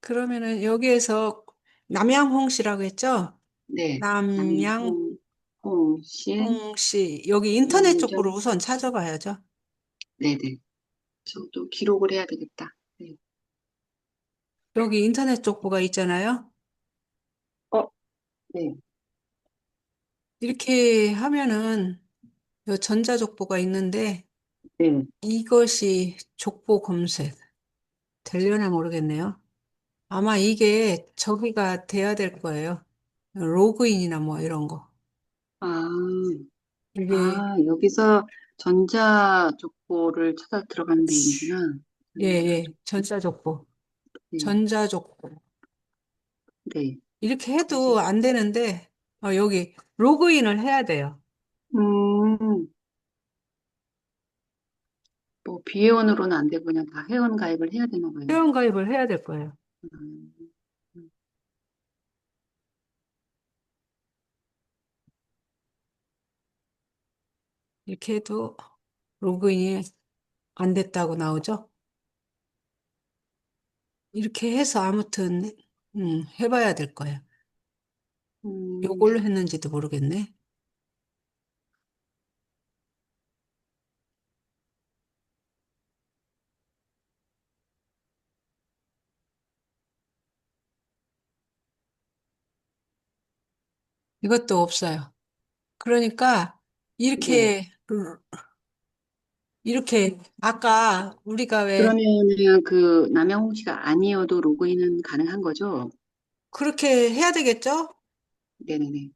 그러면은 여기에서 남양홍씨라고 했죠? 네, 남양홍씨. 남홍, 홍씨, 여기 인터넷 쪽으로 남정, 우선 찾아봐야죠. 네네. 저도 기록을 해야 되겠다. 네. 여기 인터넷 쪽보가 있잖아요. 어, 네, 이렇게 하면은 요 전자족보가 있는데 네. 이것이 족보 검색 되려나 모르겠네요. 아마 이게 저기가 돼야 될 거예요. 로그인이나 뭐 이런 거. 아, 이게 아, 여기서 전자 족보를 찾아 들어가는 내용이구나. 예, 예, 전자족보, 전자족보. 네, 전자족보. 네. 이렇게 전자, 해도 안 되는데 어, 여기 로그인을 해야 돼요. 음, 뭐, 비회원으로는 안 되고 그냥 다 회원 가입을 해야 되나 봐요. 회원가입을 해야 될 거예요. 음, 이렇게 해도 로그인이 안 됐다고 나오죠? 이렇게 해서 아무튼 음, 해봐야 될 거예요. 음, 요걸로 했는지도 모르겠네. 이것도 없어요. 그러니까 네. 이렇게 이렇게 아까 우리가 왜 그러면은 그 남영홍 씨가 아니어도 로그인은 가능한 거죠? 그렇게 해야 되겠죠? 네네네.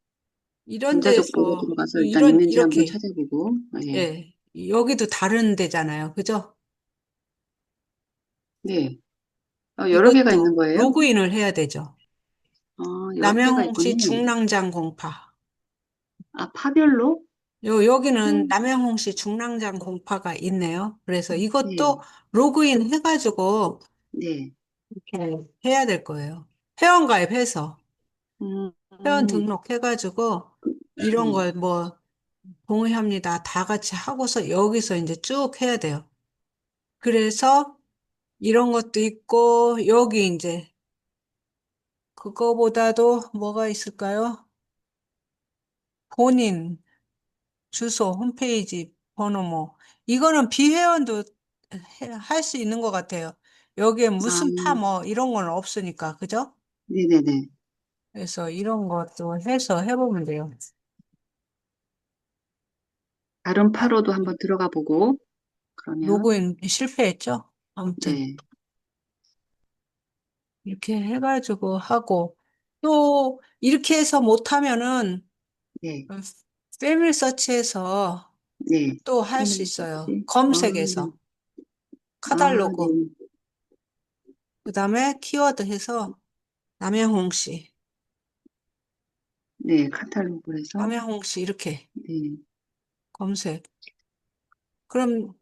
이런 전자족보로 데서 들어가서 일단 이런 있는지 한번 이렇게 찾아보고, 네. 예 여기도 다른 데잖아요, 그죠? 네. 어, 여러 개가 있는 이것도 거예요? 로그인을 해야 되죠. 어, 있군요. 중랑장 공파. 아, 파별로? 요 여기는 음, 남양홍시 중랑장 공파가 있네요. 그래서 네, 이것도 로그인 해가지고 네. 이렇게 해야 될 거예요. 회원 가입해서 음, 회원 음, 등록해가지고 이런 네. 걸뭐 동의합니다. 다 같이 하고서 여기서 이제 쭉 해야 돼요. 그래서 이런 것도 있고 여기 이제 그거보다도 뭐가 있을까요? 본인 주소, 홈페이지 번호 뭐 이거는 비회원도 할 수 있는 것 같아요. 여기에 아, 무슨 파 뭐 이런 건 없으니까 그죠? 네네네. 그래서 이런 것도 해서 해보면 돼요. 다른 아, 파로도 한번 들어가 보고, 그러면, 로그인 실패했죠? 아무튼 네, 이렇게 해가지고 하고 또 이렇게 해서 못하면은 네, 패밀리 서치에서 네. 또 할 수 있어요. 검색에서. 아, 카달로그. 네. 그다음에 키워드 해서 남양홍 씨, 네, 카탈로그 해서, 남양홍 씨 이렇게 네, 검색. 그럼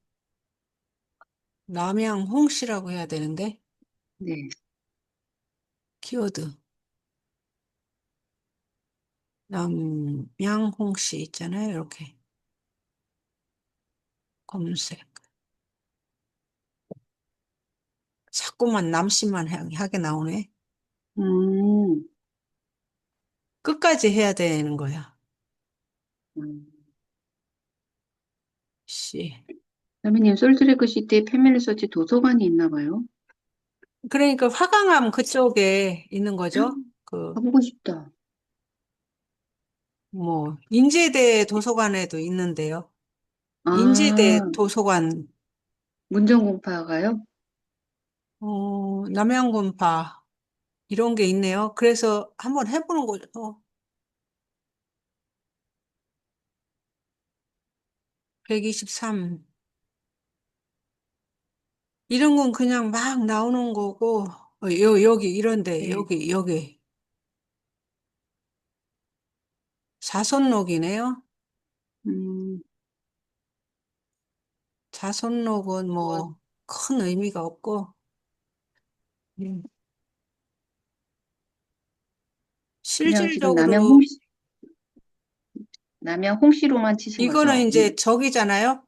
남양홍 씨라고 해야 되는데? 네, 키워드 남양홍 씨 있잖아요. 이렇게 검색. 자꾸만 남씨만 하- 하게 나오네. 음, 끝까지 해야 되는 거야. 음. 씨. 선배님, 솔트레크 시티에 패밀리 서치 도서관이 있나 봐요. 그러니까 화강암 그쪽에 있는 거죠. 그, 가보고 싶다. 뭐, 인제대 도서관에도 있는데요. 인제대 아, 도서관, 문정공파가요? 어, 남양군파, 이런 게 있네요. 그래서 한번 해보는 거죠. 어, 123. 이런 건 그냥 막 나오는 거고, 어, 여, 여기, 이런데, 네. 여기, 여기. 자손록이네요. 음, 자손록은 뭐, 큰 의미가 없고, 음, 그냥 지금 남양 실질적으로, 홍씨, 남양 홍씨로만 치신 이거는 거죠? 이제 저기잖아요.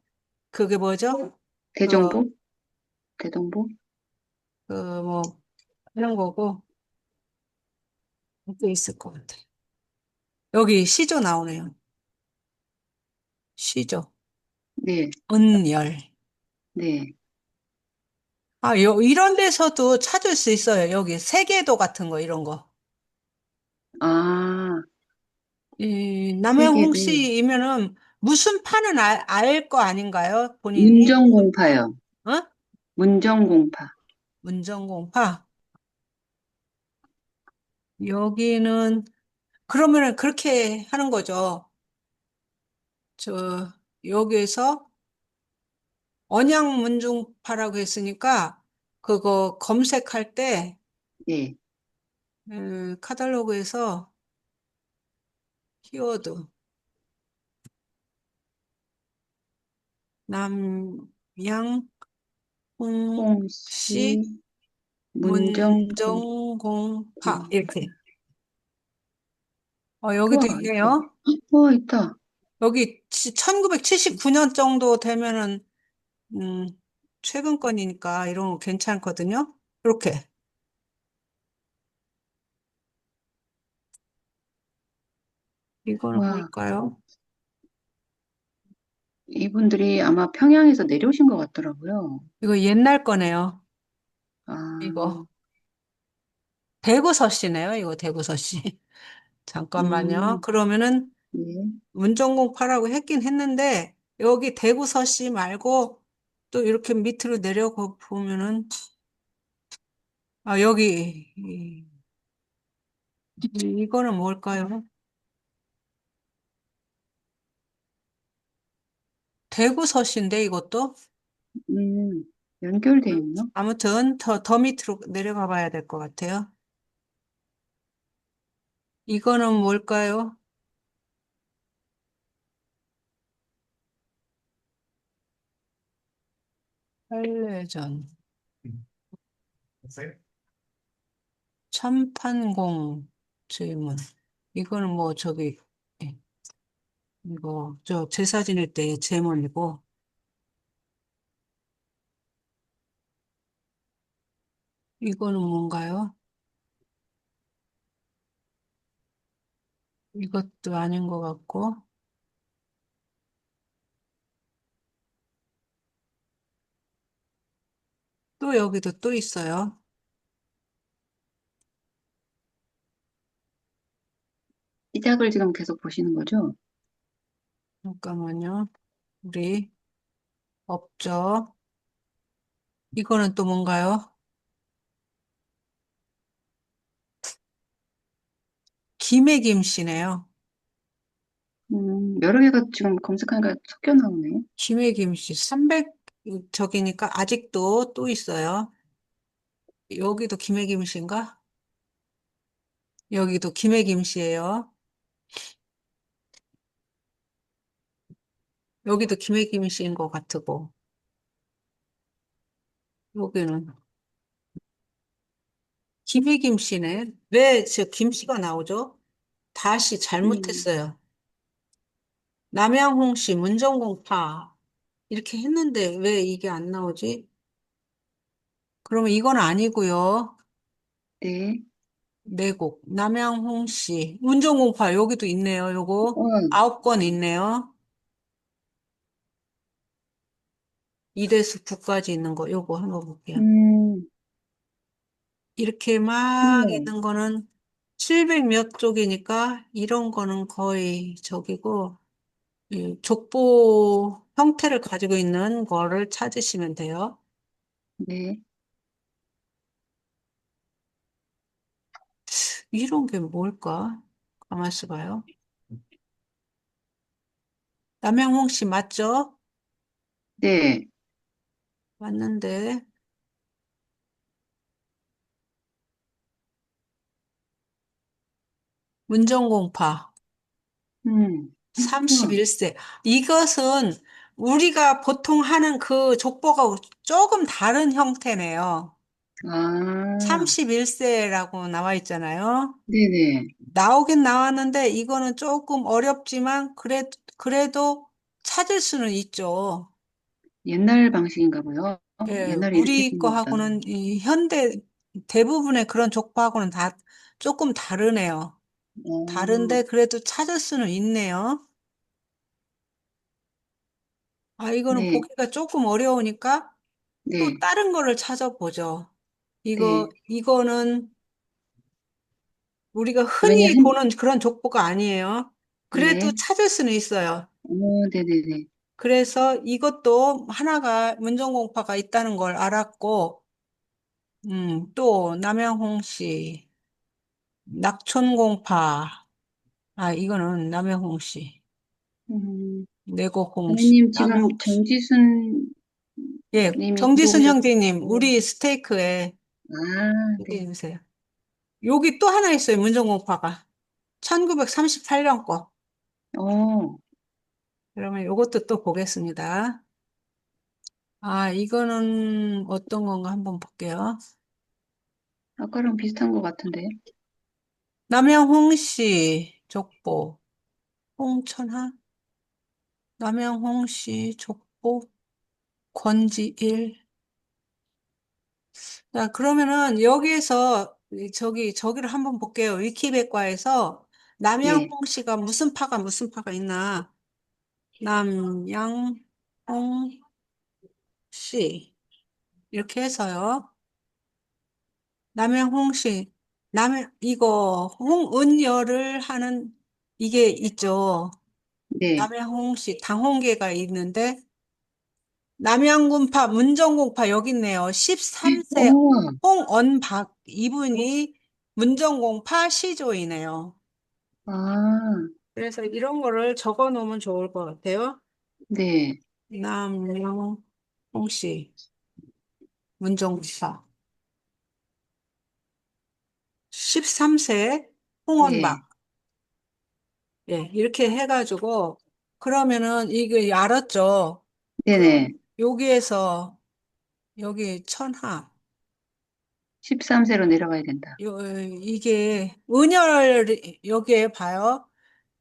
그게 뭐죠? 그, 대정보? 대동보? 그, 뭐, 이런 거고, 또 있을 것 같아. 여기 시조 나오네요. 시조. 네, 은열. 네. 아, 요, 이런 데서도 찾을 수 있어요. 여기 세계도 같은 거, 이런 거. 아, 이, 남영홍 세계도. 씨이면은 무슨 파는 알거 아닌가요? 본인이? 문정공파요. 어? 문정공파. 문정공파. 여기는, 그러면은 그렇게 하는 거죠. 저, 여기에서 언양 문중파라고 했으니까, 그거 검색할 때, 네, 음, 카탈로그에서 키워드, 남양 홍씨, 문정공. 문정공파, 이렇게. 어, 여기도 와, 있다. 있네요. 와, 있다. 여기 1979년 정도 되면은, 음, 최근 건이니까 이런 거 괜찮거든요. 이렇게. 이거는 와, 뭘까요? 이분들이 아마 평양에서 내려오신 것 같더라고요. 이거 옛날 거네요. 아, 이거. 대구서씨네요. 이거 대구서씨. 잠깐만요. 음, 그러면은 네. 문전공파라고 했긴 했는데, 여기 대구서씨 말고 또 이렇게 밑으로 내려가 보면은, 아, 여기, 이- 이거는 뭘까요? 대구서씨인데, 이것도? 음, 연결돼 있나? 아무튼 더, 더 밑으로 내려가 봐야 될 것 같아요. 이거는 뭘까요? 한래전, 참판공 질문. 이거는 뭐 저기, 예, 이거 저 제사 지낼 때 제문이고, 이거는 뭔가요? 이것도 아닌 것 같고, 또 여기도 또 있어요. 시작을 지금 계속 보시는 거죠? 잠깐만요. 우리 업적. 이거는 또 뭔가요? 김해김 씨네요. 음, 여러 개가 지금 검색하니까 섞여 나오네. 김해김 씨 300 저기니까 아직도 또 있어요. 여기도 김해김 씨인가? 여기도 김해김 씨예요. 여기도 김해김 씨인 것 같고 여기는 김해김 씨네. 왜 저 김 씨가 나오죠? 다시 음, 잘못했어요. 남양홍 씨, 문정공파 이렇게 했는데 왜 이게 안 나오지? 그러면 이건 아니고요. 네. 내곡 남양홍 씨, 문정공파 여기도 있네요. 요거 어, 아홉 건 있네요. 이대수 국까지 있는 거 요거 한번 볼게요. 음, 이렇게 막 그렇네요. 있는 거는 700 몇 쪽이니까 이런 거는 거의 저기고 이 족보 형태를 가지고 있는 거를 찾으시면 돼요. 네. 이런 게 뭘까? 가만 있어 봐요. 남양홍 씨 맞죠? 네. 맞는데 문정공파 음, 우와. 31세. 이것은 우리가 보통 하는 그 족보가 조금 다른 형태네요. 아, 31세라고 나와 있잖아요. 네네. 나오긴 나왔는데 이거는 조금 어렵지만 그래, 그래도 찾을 수는 있죠. 옛날 방식인가 봐요. 예, 옛날에 이렇게 우리 생겼다. 거하고는 이 현대 대부분의 그런 족보하고는 다 조금 다르네요. 어, 다른데 그래도 찾을 수는 있네요. 아, 이거는 네, 보기가 조금 어려우니까 또 네, 다른 거를 찾아보죠. 네. 이거, 이거는 우리가 왜냐, 흔히 한, 보는 그런 족보가 아니에요. 그래도 네. 찾을 수는 있어요. 어, 네네네. 그래서 이것도 하나가 문정공파가 있다는 걸 알았고, 음, 또 남양홍 씨, 낙촌공파, 아, 이거는 남양홍 씨, 음, 내곡홍씨, 선생님, 지금 남양홍 씨. 정지순 예, 님이 정지순 형제님, 들어오셨고, 우리 스테이크에 아, 얘기해 네. 주세요. 여기 또 하나 있어요, 문정공파가. 1938년 거. 어, 그러면 이것도 또 보겠습니다. 아, 이거는 어떤 건가 한번 볼게요. 아까랑 비슷한 것 같은데. 남양홍씨 족보, 홍천하, 남양홍씨 족보, 권지일. 자, 그러면은 여기에서 이- 저기 저기를 한번 볼게요. 위키백과에서 네, 남양홍 씨가 무슨 파가 무슨 파가 있나? 남양홍 씨 이렇게 해서요. 남양홍 씨, 남 이거 홍은열을 하는 이게 있죠. 네. 남양홍씨 당홍계가 있는데 남양군파 문정공파 여기 있네요. 13세 어, 홍언박 이분이 문정공파 시조이네요. 아, 그래서 이런 거를 적어 놓으면 좋을 것 같아요. 네, 남양홍씨 문정공파 13세 네, 홍언박 예, 이렇게 해가지고 그러면은 이게 알았죠? 네네. 여기에서 여기 천하 13세로 내려가야 된다. 요, 이게 은열 여기에 봐요.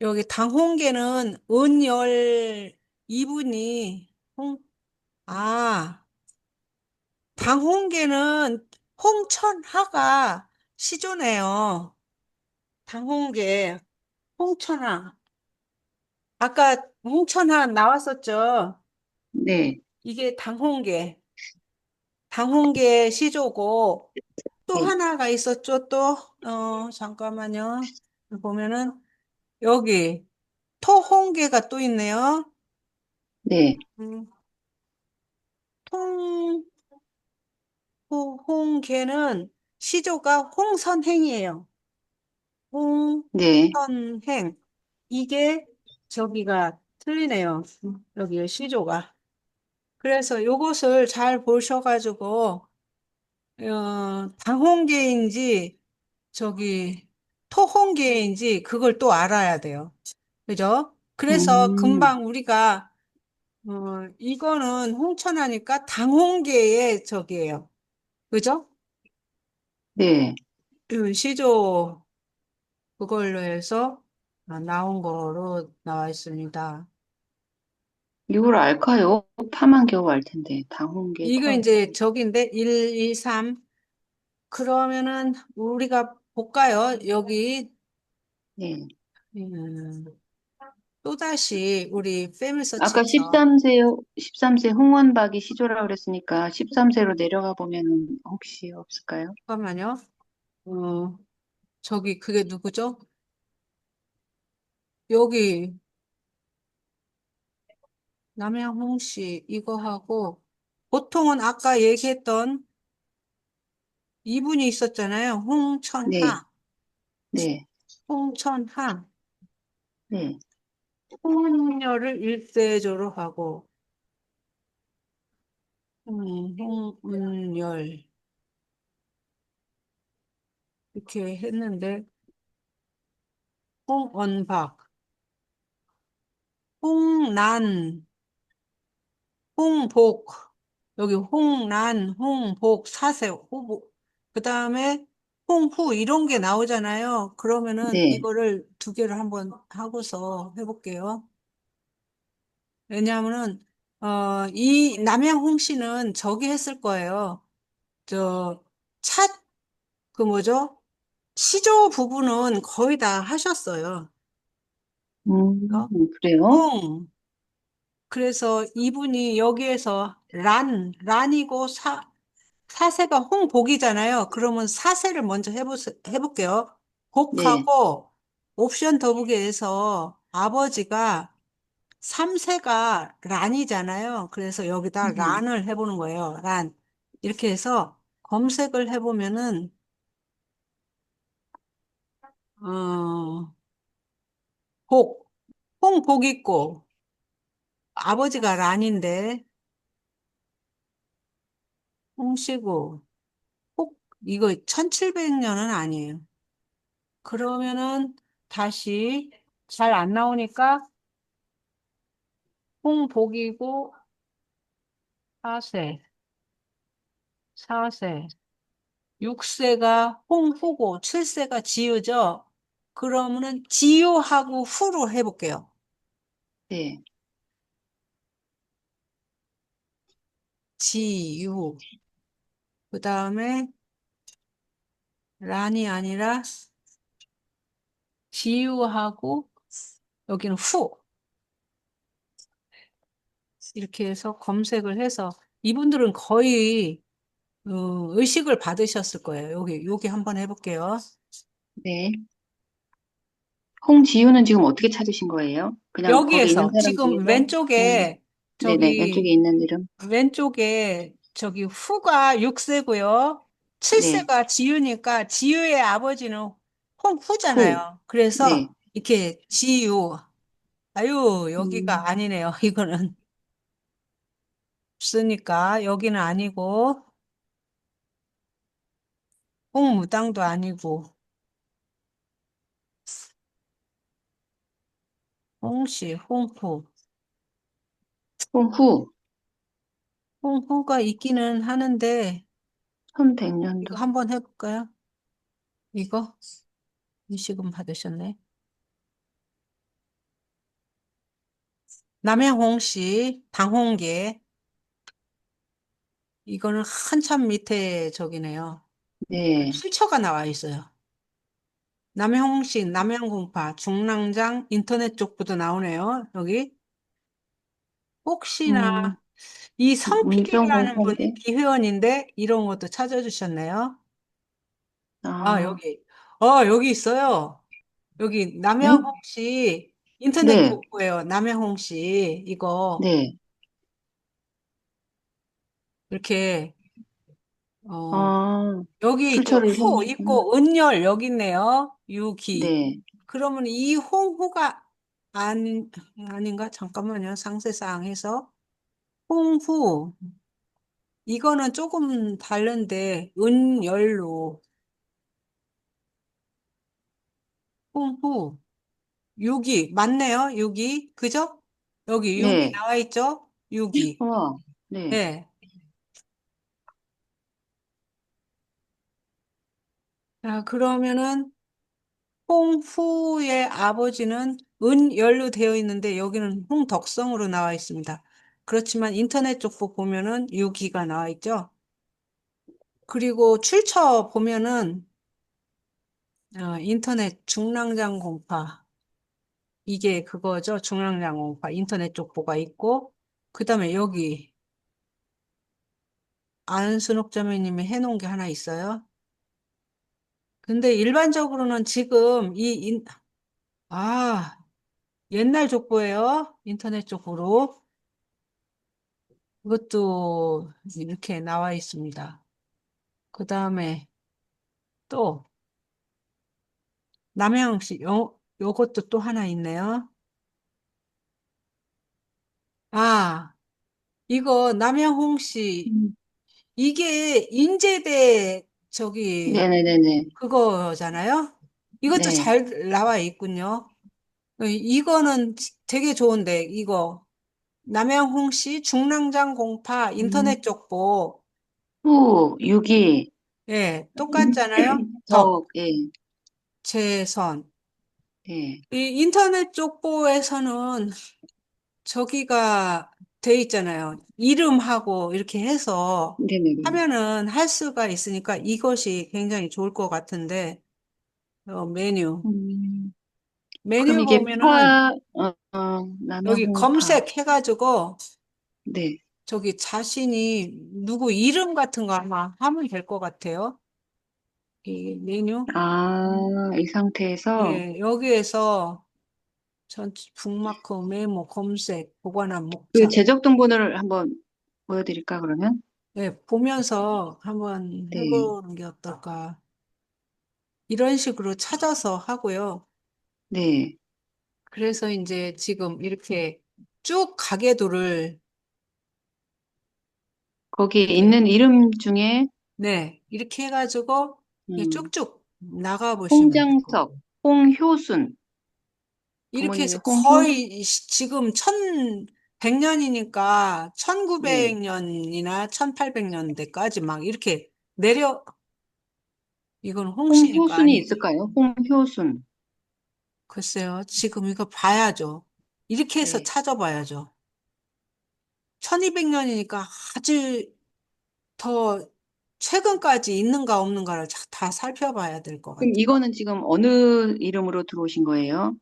여기 당홍계는 은열 이분이 홍, 아 당홍계는 홍천하가 시조네요. 당홍계 홍천하 아까 홍천하 나왔었죠. 네, 이게 당홍계 당홍계 시조고 또 네, 하나가 있었죠. 또 어 잠깐만요. 보면은 여기 토홍계가 또 있네요. 네, 음, 통, 호- 홍계는 시조가 홍선행이에요. 네. 홍선행. 이게 저기가 틀리네요. 여기 시조가. 그래서 요것을 잘 보셔가지고, 어, 당홍계인지, 저기, 토홍계인지, 그걸 또 알아야 돼요. 그죠? 그래서 음, 금방 우리가, 어, 이거는 홍천하니까 당홍계의 저기예요. 그죠? 네. 그 시조 그걸로 해서 아, 나온 거로 나와 있습니다. 이걸 알까요? 파만 겨우 알 텐데. 당홍계, 이거 터. 이제 저긴데 1, 2, 3 그러면은 우리가 볼까요? 여기 네. 음, 또다시 우리 패밀리 아까 서치에서 13세요, 13세 홍원박이 시조라고 그랬으니까 13세로 내려가 보면은 혹시 없을까요? 잠깐만요. 어, 저기 그게 누구죠? 여기 남양홍 씨 이거 하고 보통은 아까 얘기했던 이분이 있었잖아요. 네, 홍천하, 네, 홍천하. 네, 홍은열을 일대조로 하고, 음, 홍은열. 이렇게 했는데, 홍언박, 홍난, 홍복, 여기 홍난, 홍복, 사세, 호복, 그 다음에 홍후 이런 게 나오잖아요. 그러면은 네, 이거를 두 개를 한번 하고서 해볼게요. 왜냐하면은 어, 이 남양홍 씨는 저기 했을 거예요. 저 차, 그 뭐죠? 시조 부분은 거의 다 하셨어요. 음, 어? 그래요? 홍. 그래서 이분이 여기에서 란, 란이고 사, 사세가 홍복이잖아요. 그러면 사세를 먼저 해보, 해볼게요. 네. 복하고 옵션 더보기에서 아버지가 삼세가 란이잖아요. 그래서 여기다 음, 란을 해보는 거예요. 란. 이렇게 해서 검색을 해보면은, 어, 복, 홍복 있고, 아버지가 란인데, 홍씨고, 혹, 이거 1700년은 아니에요. 그러면은 다시 잘 안 나오니까 홍복이고 4세, 4세, 6세가 홍후고 7세가 지유죠. 그러면은 지유하고 후로 해볼게요. 네. 지유. 그 다음에 란이 아니라 지유하고 여기는 후. 이렇게 해서 검색을 해서 이분들은 거의 어, 의식을 받으셨을 거예요. 여기, 여기 한번 해볼게요. 네. 홍지우는 지금 어떻게 찾으신 거예요? 그냥 거기 여기에서 사람 지금 중에서? 네. 왼쪽에 네네. 왼쪽에 저기 있는 이름? 왼쪽에 저기 후가 6세고요. 네. 7세가 지유니까 지유의 아버지는 홍 후. 후잖아요. 네. 그래서 이렇게 지유. 아유, 여기가 음, 아니네요. 이거는 없으니까 여기는 아니고 홍무당도 아니고 홍씨, 홍후. 홍후. 홍후가 있기는 하는데 이거 1100년도. 한번 해볼까요? 이거 이시금 받으셨네. 남해홍 씨, 당홍계. 이거는 한참 밑에 저기네요. 네. 출처가 나와 있어요. 남해홍 씨, 남해공파, 중랑장 인터넷 쪽부터 나오네요. 여기. 음, 혹시나 이 성필이라는 분이 문정공판대. 비회원인데 이런 것도 찾아주셨네요. 아, 아, 여기. 어, 여기 있어요. 여기 응? 남해홍 씨 인터넷 네. 족보예요. 남해홍 씨 이거 네. 이렇게 어 아, 여기 있죠. 출처를 후 찾는구나. 있고 은열 여기 있네요. 유기. 네. 그러면 이 홍후가 안 아닌가? 잠깐만요. 상세사항 해서 홍후 이거는 조금 다른데 은열로 홍후 유기 맞네요. 유기 그죠? 여기 유기 네. 나와 있죠? 유기. 우와. 네. 네. 자, 그러면은 홍후의 아버지는 은열로 되어 있는데 여기는 홍덕성으로 나와 있습니다. 그렇지만 인터넷 쪽보 보면은 유기가 나와 있죠. 그리고 출처 보면은 어, 인터넷 중랑장 공파 이게 그거죠. 중랑장 공파 인터넷 쪽보가 있고 그 다음에 여기 안순옥 자매님이 해놓은 게 하나 있어요. 근데 일반적으로는 지금 이 인, 아 옛날 족보예요. 인터넷 쪽보로. 이것도 이렇게 나와 있습니다. 그 다음에 또 남영 씨, 요, 요것도 또 하나 있네요. 아, 이거 남영홍 씨, 음. 이게 인제대 저기 네네네네. 그거잖아요? 이것도 네. 잘 나와 있군요. 어, 이거는 되게 좋은데, 이거. 남영홍 씨 중랑장 공파 음. 인터넷 쪽보. 후, 유기, 예, 똑같잖아요? 덕, 덕, 예, 재선. 네. 이 인터넷 쪽보에서는 저기가 돼 있잖아요. 이름하고 이렇게 해서 네네네. 하면은 할 수가 있으니까 이것이 굉장히 좋을 것 같은데, 어, 메뉴. 음, 메뉴 이게 보면은 파, 어, 어, 여기 남양홍파. 검색해가지고 네. 저기 자신이 누구 이름 같은 거 아마 하면 될 것 같아요. 이 메뉴. 아, 이 상태에서 예, 여기에서 전 북마크 메모 검색 보관한 그 목차. 제적 등본을 한번 보여드릴까, 그러면? 예, 보면서 한번 네. 해보는 게 어떨까. 이런 식으로 찾아서 하고요. 네. 그래서 이제 지금 이렇게 쭉 가계도를 거기에 이렇게, 있는 이름 중에, 네, 이렇게 해 가지고 이렇게 음, 쭉쭉 나가 보시면 될것 홍장석. 홍효순, 이렇게 부모님이 해서 홍효, 거의 시- 지금 1100 년이니까 네. 1900 년이나 1800 년대까지 막 이렇게 내려, 이건 홍씨니까 홍효순이 아니지. 있을까요? 홍효순. 글쎄요, 지금 이거 봐야죠. 이렇게 해서 네. 찾아봐야죠. 1200년이니까 아주 더 최근까지 있는가 없는가를 자- 다 살펴봐야 될 것 같아요. 이거는 지금 어느 이름으로 들어오신 거예요?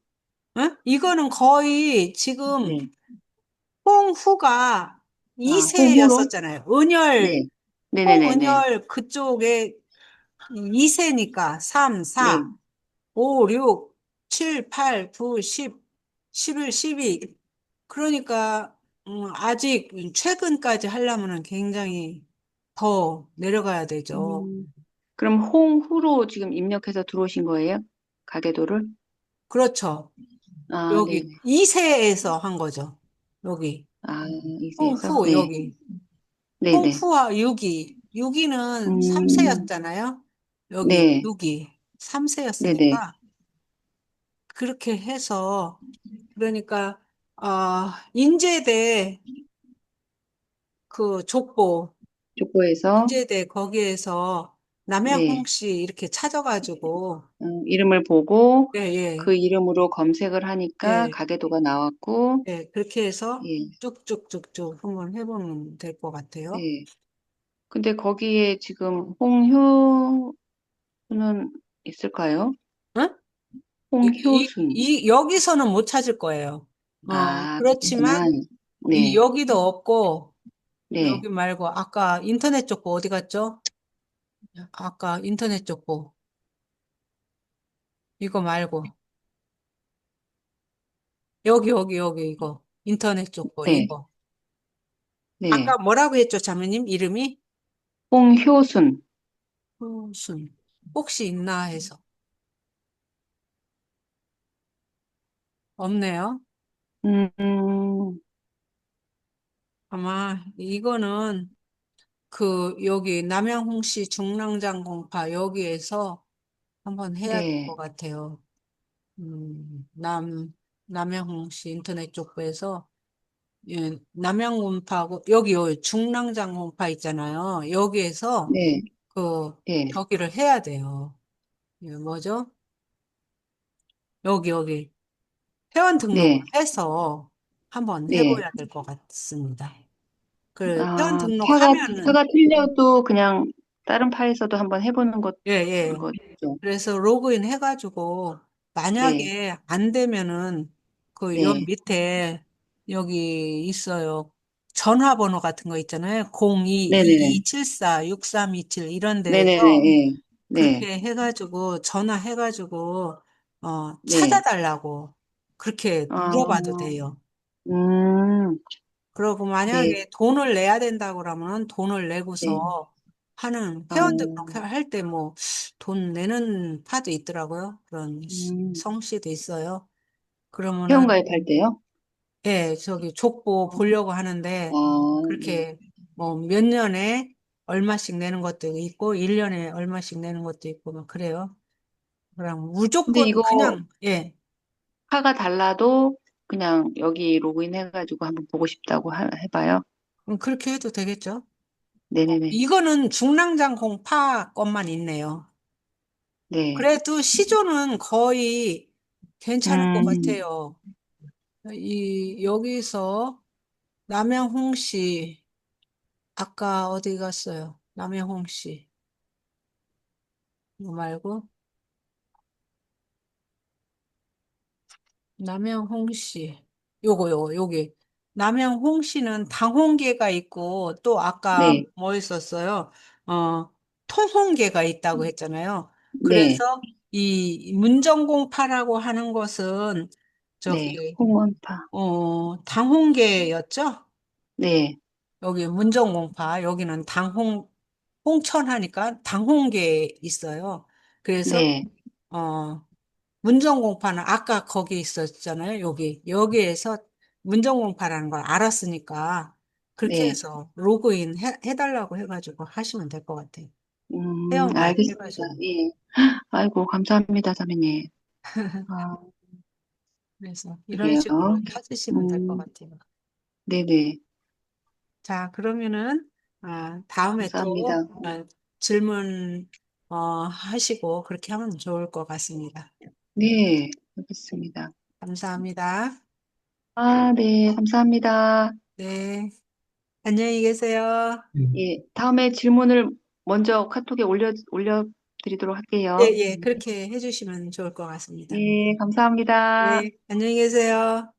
응? 이거는 거의 지금 네. 홍후가 아, 홍후로? 2세였었잖아요. 은열, 네. 네네네네. 홍은열 그쪽에 2세니까 3, 네. 4, 5, 6, 7, 8, 9, 10, 11, 12. 그러니까 음, 아직 최근까지 하려면은 굉장히 더 내려가야 되죠. 음, 그럼 홍후로 지금 입력해서 들어오신 거예요? 가계도를? 그렇죠. 아, 여기 네네. 2세에서 한 거죠. 여기 아, 이세에서? 홍후 네. 여기 네네. 홍후와 6이 6이는 음, 3세였잖아요. 여기 네. 6이 네네. 3세였으니까 그렇게 해서 그러니까 아 인제대 그 족보 족보에서, 인제대 거기에서 남양홍 네. 씨 이렇게 찾아가지고 음, 이름을 보고 예 예 그 이름으로 검색을 예, 하니까 예, 가계도가 나왔고, 예, 그렇게 해서 예. 쭉쭉쭉쭉 한번 해보면 될 것 같아요. 네. 근데 거기에 지금 홍효수는 있을까요? 응? 이, 이, 홍효순. 이, 여기서는 못 찾을 거예요. 어, 아, 그렇지만, 그렇구만. 이, 네. 여기도 없고, 네. 여기 말고, 아까 인터넷 족보 어디 갔죠? 아까 인터넷 족보. 이거 말고. 여기, 여기, 여기, 이거. 인터넷 족보, 네. 이거. 네. 아까 뭐라고 했죠, 자매님? 이름이? 홍효순. 무슨, 혹시 있나 해서. 없네요. 음, 음, 아마, 이거는, 그, 여기, 남양홍씨 중랑장공파, 여기에서 한번 해야 될것 네. 같아요. 음, 남, 남양홍씨 인터넷 쪽부에서, 예, 남양군파하고, 여기, 여기, 중랑장군파 있잖아요. 여기에서, 네. 그, 네. 저기를 해야 돼요. 예, 뭐죠? 여기, 여기, 회원 등록을 네. 해서 한번 네. 해봐야 될 것 같습니다. 그, 회원 아, 파가, 등록하면은, 파가 틀려도 그냥 다른 파에서도 한번 해보는 것, 예, 예. 거죠. 그래서 로그인 해가지고 네. 만약에 안 되면은 그요 네. 밑에 여기 있어요. 전화번호 같은 거 있잖아요. 네네네. 0222746327 이런 네네네. 데에서 네. 네. 그렇게 해가지고 전화해가지고 어 네. 찾아달라고 그렇게 아, 물어봐도 돼요. 음, 그러고 네. 만약에 돈을 내야 된다고 그러면 돈을 네. 내고서 하는 아, 회원 등록할 때 뭐 돈 내는 파도 있더라고요. 그런 시- 음, 성씨도 있어요. 그러면은 회원가입할 때요? 예, 저기 족보 보려고 하는데 아, 네. 그렇게 뭐 몇 년에 얼마씩 내는 것도 있고 1년에 얼마씩 내는 것도 있고 막 그래요. 그럼 근데 무조건 이거 그냥 예, 파가 달라도 그냥 여기 로그인 해가지고 한번 보고 싶다고 하- 해봐요. 그럼 그렇게 해도 되겠죠? 네네네. 이거는 중랑장 파 것만 있네요. 네. 그래도 시조는 거의 괜찮을 것 음, 같아요. 이, 여기서 남양홍 씨, 아까 어디 갔어요? 남양홍 씨. 이거 말고, 남양홍 씨. 요거, 요거, 여기. 남양홍 씨는 당홍계가 있고, 또 아까 네, 뭐 있었어요? 어, 통홍계가 있다고 했잖아요. 네, 그래서 이 문정공파라고 하는 것은 네. 저기, 홍원파. 어, 당홍계였죠? 네, 여기 문정공파, 여기는 당홍, 홍천하니까 당홍계 있어요. 그래서, 네, 어, 문정공파는 아까 거기 있었잖아요. 여기. 여기에서 문정공파라는 걸 알았으니까, 그렇게 네. 해서 로그인 해, 해달라고 해가지고 하시면 될 것 같아요. 음, 회원가입 알겠습니다. 해가지고. 예. 아이고, 감사합니다, 자매님. 아, 그래서 이런 그래요. 식으로 찾으시면 될 것 음, 같아요. 네네. 자, 그러면은, 아, 다음에 또 감사합니다. 어, 질문, 어, 하시고 그렇게 하면 좋을 것 같습니다. 네, 알겠습니다. 감사합니다. 아, 네, 감사합니다. 네. 안녕히 계세요. 예, 다음에 질문을 먼저 카톡에 올려, 올려드리도록 예, 할게요. 예, 그렇게 해주시면 좋을 것 같습니다. 예, 감사합니다. 네, 안녕히 계세요.